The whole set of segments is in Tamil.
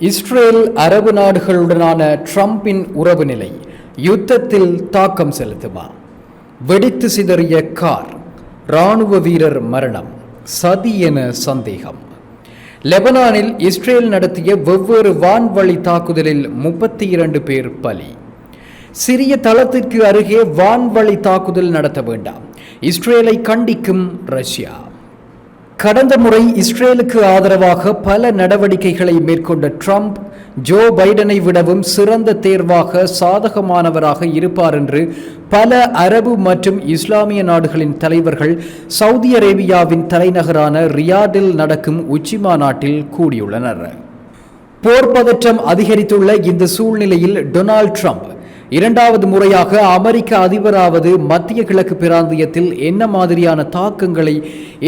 இஸ்ரேல் அரபு நாடுகளுடனான ட்ரம்பின் உறவு நிலை யுத்தத்தில் தாக்கம் செலுத்துமா? வெடித்து சிதறிய கார் இராணுவ வீரர் மரணம் சதி என சந்தேகம். லெபனானில் இஸ்ரேல் நடத்திய வெவ்வேறு வான்வழி தாக்குதலில் முப்பத்தி இரண்டு பேர் பலி. சிறிய தளத்திற்கு அருகே வான்வழி தாக்குதல் நடத்த வேண்டாம். இஸ்ரேலை கண்டிக்கும் ரஷ்யா. கடந்த முறை இஸ்ரேலுக்கு ஆதரவாக பல நடவடிக்கைகளை மேற்கொண்ட ட்ரம்ப் ஜோ பைடனை விடவும் சிறந்த தேர்வாக சாதகமானவராக இருப்பார் என்று பல அரபு மற்றும் இஸ்லாமிய நாடுகளின் தலைவர்கள் சவுதி அரேபியாவின் தலைநகரான ரியாடில் நடக்கும் உச்சி மாநாட்டில் கூடியுள்ளனர் போர் பதற்றம் அதிகரித்துள்ள இந்த சூழ்நிலையில் டொனால்ட் ட்ரம்ப் இரண்டாவது முறையாக அமெரிக்க அதிபராவது மத்திய கிழக்கு பிராந்தியத்தில் என்ன மாதிரியான தாக்கங்களை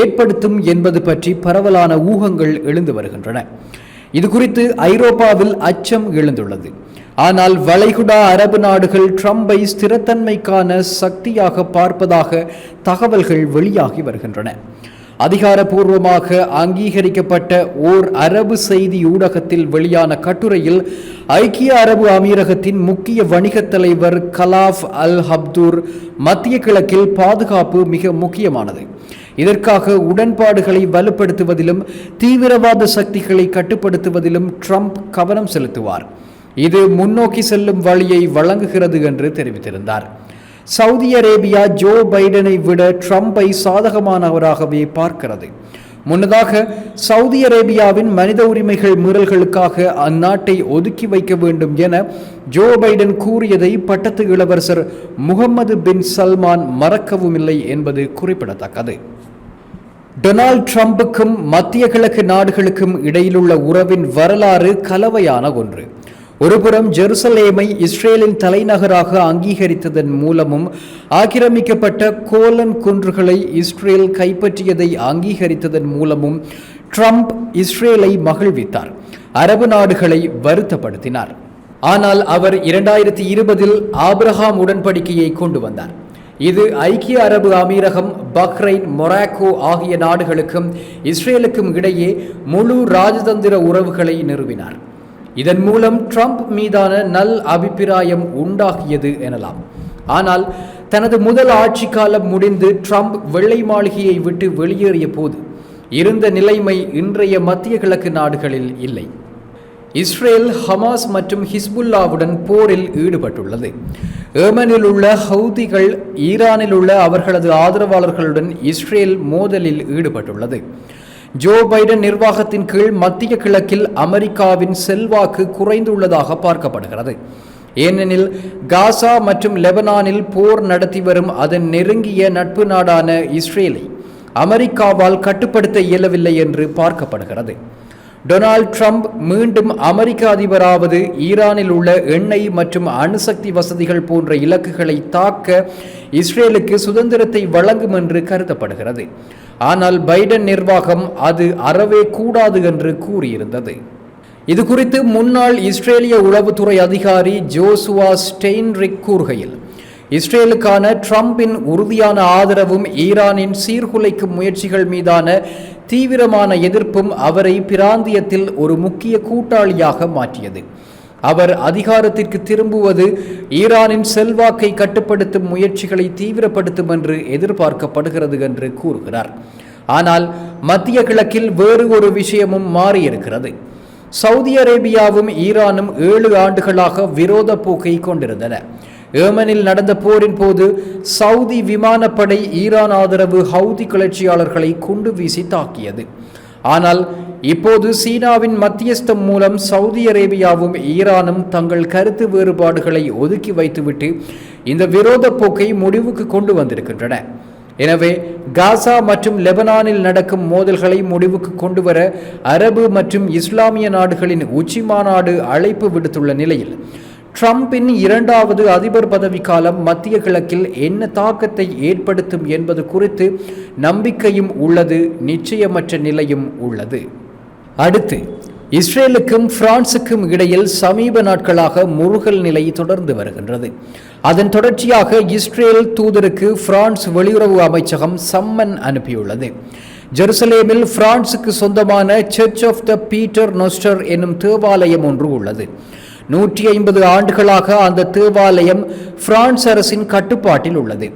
ஏற்படுத்தும் என்பது பற்றி பரவலான ஊகங்கள் எழுந்து வருகின்றன. இது குறித்து ஐரோப்பாவில் அச்சம் எழுந்துள்ளது. ஆனால் வளைகுடா அரபு நாடுகள் ட்ரம்பை ஸ்திரத்தன்மைக்கான சக்தியாக பார்ப்பதாக தகவல்கள் வெளியாகி வருகின்றன. அதிகாரபூர்வமாக அங்கீகரிக்கப்பட்ட ஓர் அரபு செய்தி ஊடகத்தில் வெளியான கட்டுரையில் ஐக்கிய அரபு அமீரகத்தின் முக்கிய வணிகத் தலைவர் கலாஃப் அல் ஹப்தூர் மத்திய கிழக்கில் பாதுகாப்பு மிக முக்கியமானது. இதற்காக உடன்பாடுகளை வலுப்படுத்துவதிலும் தீவிரவாத சக்திகளை கட்டுப்படுத்துவதிலும் ட்ரம்ப் கவனம் செலுத்துவார். இது முன்னோக்கி செல்லும் வழியை வழங்குகிறது என்று தெரிவித்திருந்தார். சவுதி அரேபியா ஜோ பைடனை விட ட்ரம்பை சாதகமானவராகவே பார்க்கிறது. முன்னதாக சவுதி அரேபியாவின் மனித உரிமைகள் மீறல்களுக்காக அந்நாட்டை ஒதுக்கி வைக்க வேண்டும் என ஜோ பைடன் கூறியதை பட்டத்து இளவரசர் முகமது பின் சல்மான் மறக்கவும் இல்லை என்பது குறிப்பிடத்தக்கது. டொனால்ட் ட்ரம்புக்கும் மத்திய கிழக்கு நாடுகளுக்கும் இடையிலுள்ள உறவின் வரலாறு கலவையான ஒன்று. ஒருபுறம் ஜெருசலேமை இஸ்ரேலின் தலைநகராக அங்கீகரித்ததன் மூலமும் ஆக்கிரமிக்கப்பட்ட கோலன் குன்றுகளை இஸ்ரேல் கைப்பற்றியதை அங்கீகரித்ததன் மூலமும் ட்ரம்ப் இஸ்ரேலை மகிழ்வித்தார். அரபு நாடுகளை வருத்தப்படுத்தினார். ஆனால் அவர் இரண்டாயிரத்தி இருபதில் ஆப்ரஹாம் உடன்படிக்கையை கொண்டு வந்தார். இது ஐக்கிய அரபு அமீரகம் பஹ்ரைன் மொராக்கோ ஆகிய நாடுகளுக்கும் இஸ்ரேலுக்கும் இடையே முழு ராஜதந்திர உறவுகளை நிறுவினார். இதன் மூலம் ட்ரம்ப் மீதான நல் அபிப்பிராயம் உண்டாகியது எனலாம். ஆனால் தனது முதல் ஆட்சி காலம் முடிந்து ட்ரம்ப் வெள்ளை மாளிகையை விட்டு வெளியேறிய போது இருந்த நிலைமை இன்றைய மத்திய கிழக்கு நாடுகளில் இல்லை. இஸ்ரேல் ஹமாஸ் மற்றும் ஹிஸ்புல்லாவுடன் போரில் ஈடுபட்டுள்ளது. ஏமனில் உள்ள ஹவுதிகள் ஈரானில் உள்ள அவர்களது ஆதரவாளர்களுடன் இஸ்ரேல் மோதலில் ஈடுபட்டுள்ளது. ஜோ பைடன் நிர்வாகத்தின் கீழ் மத்திய கிழக்கில் அமெரிக்காவின் செல்வாக்கு குறைந்துள்ளதாக பார்க்கப்படுகிறது. ஏனெனில் காசா மற்றும் லெபனானில் போர் நடத்தி வரும் அதன் நெருங்கிய நட்பு நாடான இஸ்ரேலை அமெரிக்காவால் கட்டுப்படுத்த இயலவில்லை என்று பார்க்கப்படுகிறது. டொனால்ட் ட்ரம்ப் மீண்டும் அமெரிக்க அதிபராவது ஈரானில் உள்ள எண்ணெய் மற்றும் அணுசக்தி வசதிகள் போன்ற இலக்குகளை தாக்க இஸ்ரேலுக்கு சுதந்திரத்தை வழங்கும் என்று கருதப்படுகிறது. ஆனால் பைடன் நிர்வாகம் அது அறவே கூடாது என்று கூறியிருந்தது. இது குறித்து முன்னாள் இஸ்ரேலிய உளவுத்துறை அதிகாரி ஜோசுவா ஸ்டெயின்ரிக் கூறுகையில் இஸ்ரேலுக்கான ட்ரம்பின் உறுதியான ஆதரவும் ஈரானின் சீர்குலைக்கும் முயற்சிகள் மீதான தீவிரமான எதிர்ப்பும் அவரை பிராந்தியத்தில் ஒரு முக்கிய கூட்டாளியாக மாற்றியது. அவர் அதிகாரத்திற்கு திரும்புவது ஈரானின் செல்வாக்கை கட்டுப்படுத்தும் முயற்சிகளை தீவிரப்படுத்தும் என்று எதிர்பார்க்கப்படுகிறது என்று கூறுகிறார். ஆனால் மத்திய கிழக்கில் வேறு ஒரு விஷயமும் மாறியிருக்கிறது. சவுதி அரேபியாவும் ஈரானும் ஏழு ஆண்டுகளாக விரோத போக்கை கொண்டிருந்தன. ஏமனில் நடந்த போரின் போது சவுதி விமானப்படை ஈரான் ஆதரவு ஹவுதி கிளர்ச்சியாளர்களை குண்டு வீசி தாக்கியது. ஆனால் இப்போது சீனாவின் மத்தியஸ்தம் மூலம் சவுதி அரேபியாவும் ஈரானும் தங்கள் கருத்து வேறுபாடுகளை ஒதுக்கி வைத்துவிட்டு இந்த விரோத போக்கை முடிவுக்கு கொண்டு வந்திருக்கின்றன. எனவே காசா மற்றும் லெபனானில் நடக்கும் மோதல்களை முடிவுக்கு கொண்டு வர அரபு மற்றும் இஸ்லாமிய நாடுகளின் உச்சி மாநாடு அழைப்பு விடுத்துள்ள நிலையில் ட்ரம்பின் இரண்டாவது அதிபர் பதவிக்காலம் மத்திய கிழக்கில் என்ன தாக்கத்தை ஏற்படுத்தும் என்பது குறித்து நம்பிக்கையும் உள்ளது நிச்சயமற்ற நிலையும் உள்ளது. அடுத்து இஸ்ரேலுக்கும் பிரான்சுக்கும் இடையில் சமீப நாட்களாக முருகல் நிலை தொடர்ந்து வருகின்றது. அதன் தொடர்ச்சியாக இஸ்ரேல் தூதருக்கு பிரான்ஸ் வெளியுறவு அமைச்சகம் சம்மன் அனுப்பியுள்ளது. ஜெருசலேமில் பிரான்சுக்கு சொந்தமான church of the Pater Noster என்னும் தேவாலயம் ஒன்று உள்ளது. நூற்றி ஐம்பது ஆண்டுகளாக அந்த தேவாலயம் பிரான்ஸ் அரசின் கட்டுப்பாட்டில் உள்ளது.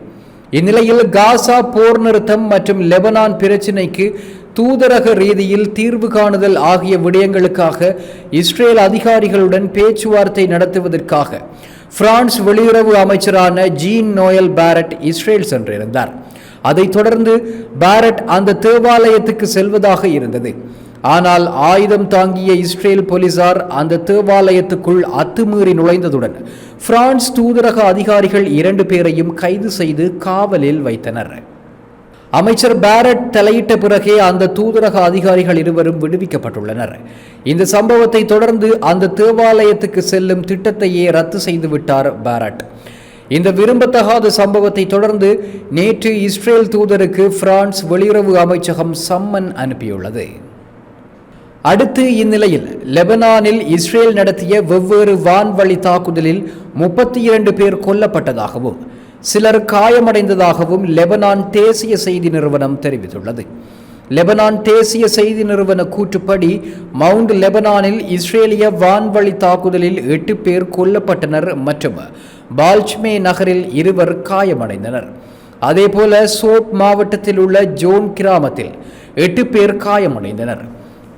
இந்நிலையில் காசா போர் நிறுத்தம் மற்றும் லெபனான் பிரச்சினைக்கு தூதரக ரீதியில் தீர்வு காணுதல் ஆகிய விடயங்களுக்காக இஸ்ரேல் அதிகாரிகளுடன் பேச்சுவார்த்தை நடத்துவதற்காக பிரான்ஸ் வெளியுறவு அமைச்சரான ஜீன் நோயல் பாரட் இஸ்ரேல் சென்றிருந்தார். அதைத் தொடர்ந்து பாரட் அந்த தேவாலயத்துக்கு செல்வதாக இருந்தது. ஆனால் ஆயுதம் தாங்கிய இஸ்ரேல் போலீசார் அந்த தேவாலயத்துக்குள் அத்துமீறி நுழைந்ததுடன் பிரான்ஸ் தூதரக அதிகாரிகள் இரண்டு பேரையும் கைது செய்து காவலில் வைத்தனர். அமைச்சர் பேரட் தலையிட்ட பிறகே அந்த தூதரக அதிகாரிகள் இருவரும் விடுவிக்கப்பட்டுள்ளனர். இந்த சம்பவத்தை தொடர்ந்து அந்த தேவாலயத்துக்கு செல்லும் திட்டத்தையே ரத்து செய்துவிட்டார் பேரட். பாரட் இந்த விரும்பத்தகாத சம்பவத்தை தொடர்ந்து நேற்று இஸ்ரேல் தூதருக்கு பிரான்ஸ் வெளியுறவு அமைச்சகம் சம்மன் அனுப்பியுள்ளது. அடுத்து இந்நிலையில் லெபனானில் இஸ்ரேல் நடத்திய வெவ்வேறு வான்வழி தாக்குதலில் முப்பத்தி இரண்டு பேர் கொல்லப்பட்டதாகவும் சிலர் காயமடைந்ததாகவும் லெபனான் தேசிய செய்தி நிறுவனம் தெரிவித்துள்ளது. லெபனான் தேசிய செய்தி நிறுவன கூற்றுப்படி மவுண்ட் லெபனானில் இஸ்ரேலிய வான்வழி தாக்குதலில் எட்டு பேர் கொல்லப்பட்டனர் மற்றும் பால்ச்மே நகரில் இருவர் காயமடைந்தனர். அதேபோல சோப் மாவட்டத்தில் உள்ள ஜோன் கிராமத்தில் எட்டு பேர் காயமடைந்தனர்.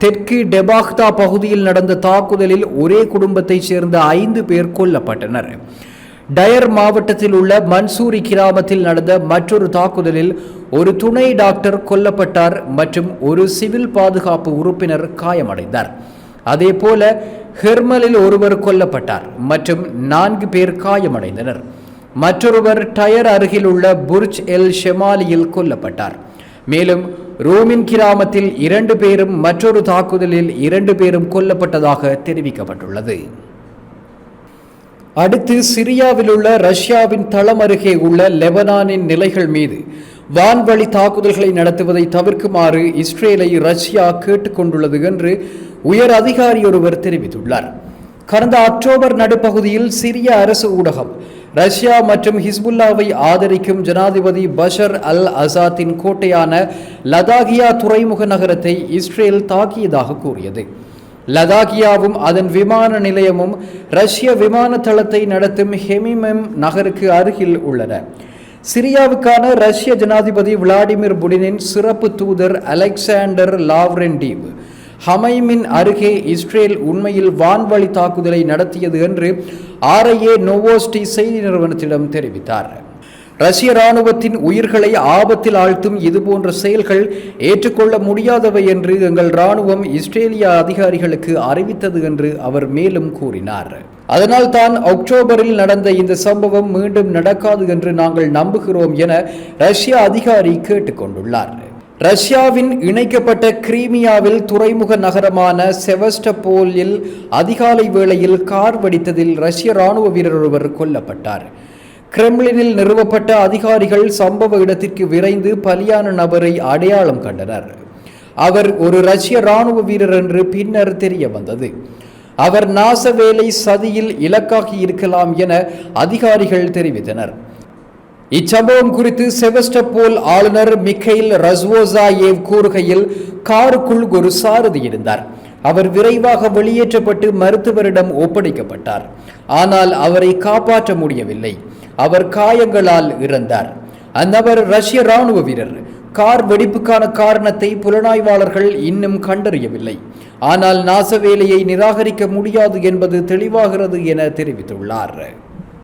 தெற்கு டெபாக்தா பகுதியில் நடந்த தாக்குதலில் ஒரே குடும்பத்தைச் சேர்ந்த ஐந்து பேர் கொல்லப்பட்டனர். டயர் மாவட்டத்தில் உள்ள மன்சூரி கிராமத்தில் நடந்த மற்றொரு தாக்குதலில் ஒரு துணை டாக்டர் கொல்லப்பட்டார் மற்றும் ஒரு சிவில் பாதுகாப்பு உறுப்பினர் காயமடைந்தார். அதேபோல ஹெர்மலில் ஒருவர் கொல்லப்பட்டார் மற்றும் நான்கு பேர் காயமடைந்தனர். மற்றொருவர் டயர் அருகில் உள்ள புர்ஜ் எல் ஷெமாலியில் கொல்லப்பட்டார். மேலும் ரோமின் கிராமத்தில் இரண்டு பேரும் மற்றொரு தாக்குதலில் இரண்டு பேரும் கொல்லப்பட்டதாக தெரிவிக்கப்பட்டுள்ளது. அடுத்து சிரியாவில் உள்ள ரஷ்யாவின் தளம் அருகே உள்ள லெபனானின் நிலைகள் மீது வான்வழி தாக்குதல்களை நடத்துவதை தவிர்க்குமாறு இஸ்ரேலை ரஷ்யா கேட்டுக்கொண்டுள்ளது என்று உயர் அதிகாரி ஒருவர் தெரிவித்துள்ளார். கடந்த அக்டோபர் நடுப்பகுதியில் சிரிய அரசு ஊடகம் ரஷ்யா மற்றும் ஹிஸ்புல்லாவை ஆதரிக்கும் ஜனாதிபதி பஷர் அல் அசாத்தின் கோட்டையான லதாகியா துறைமுக நகரத்தை இஸ்ரேல் தாக்கியதாக கூறியது. லதாகியாவும் அதன் விமான நிலையமும் ரஷ்ய விமான தளத்தை நடத்தும் ஹெமிமெம் நகருக்கு அருகில் உள்ளன. சிரியாவுக்கான ரஷ்ய ஜனாதிபதி விளாடிமிர் புடினின் சிறப்பு தூதர் அலெக்சாண்டர் லாவ்ரென்டீவ் ஹமைமின் அருகே இஸ்ரேல் உண்மையில் வான்வழி தாக்குதலை நடத்தியது என்று ஆர்ஐஏ நோவோஸ்டி செய்தி நிறுவனத்திடம் தெரிவித்தார். ரஷ்ய ராணுவத்தின் உயிர்களை ஆபத்தில் ஆழ்த்தும் இதுபோன்ற செயல்கள் ஏற்றுக்கொள்ள முடியாதவை என்று எங்கள் இராணுவம் இஸ்ரேலிய அதிகாரிகளுக்கு அறிவித்தது என்று அவர் மேலும் கூறினார். அதனால் தான் அக்டோபரில் நடந்த இந்த சம்பவம் மீண்டும் நடக்காது என்று நாங்கள் நம்புகிறோம் என ரஷ்ய அதிகாரி கேட்டுக்கொண்டுள்ளார். ரஷ்யாவின் இணைக்கப்பட்ட கிரீமியாவில் துறைமுக நகரமான செவஸ்டபோலில் அதிகாலை வேளையில் கார் வெடித்ததில் ரஷ்ய ராணுவ வீரர் ஒருவர் கொல்லப்பட்டார். கிரெம்ளினில் நிறுவப்பட்ட அதிகாரிகள் சம்பவ இடத்திற்கு விரைந்து பலியான நபரை அடையாளம் கண்டனர். அவர் ஒரு ரஷ்ய ராணுவ வீரர் என்று பின்னர் தெரிய வந்தது அவர் நாசவேலை சதியில் இலக்காகி இருக்கலாம் என அதிகாரிகள் தெரிவித்தனர். இச்சம்பவம் குறித்து செவஸ்டபோல் ஆளுநர் மிக்கைல் ரஸ்வோசாயேவ் கூறுகையில் காருக்குள் ஒரு சாரதி இருந்தார். அவர் விரைவாக வெளியேற்றப்பட்டு மருத்துவரிடம் ஒப்படைக்கப்பட்டார். ஆனால் அவரை காப்பாற்ற முடியவில்லை. அவர் காயங்களால் இறந்தார். அந்நபர் ரஷ்ய ராணுவ வீரர் கார் வெடிப்புக்கான காரணத்தை புலனாய்வாளர்கள் இன்னும் கண்டறியவில்லை. ஆனால் நாசவேலையை நிராகரிக்க முடியாது என்பது தெளிவாகிறது என தெரிவித்துள்ளார்.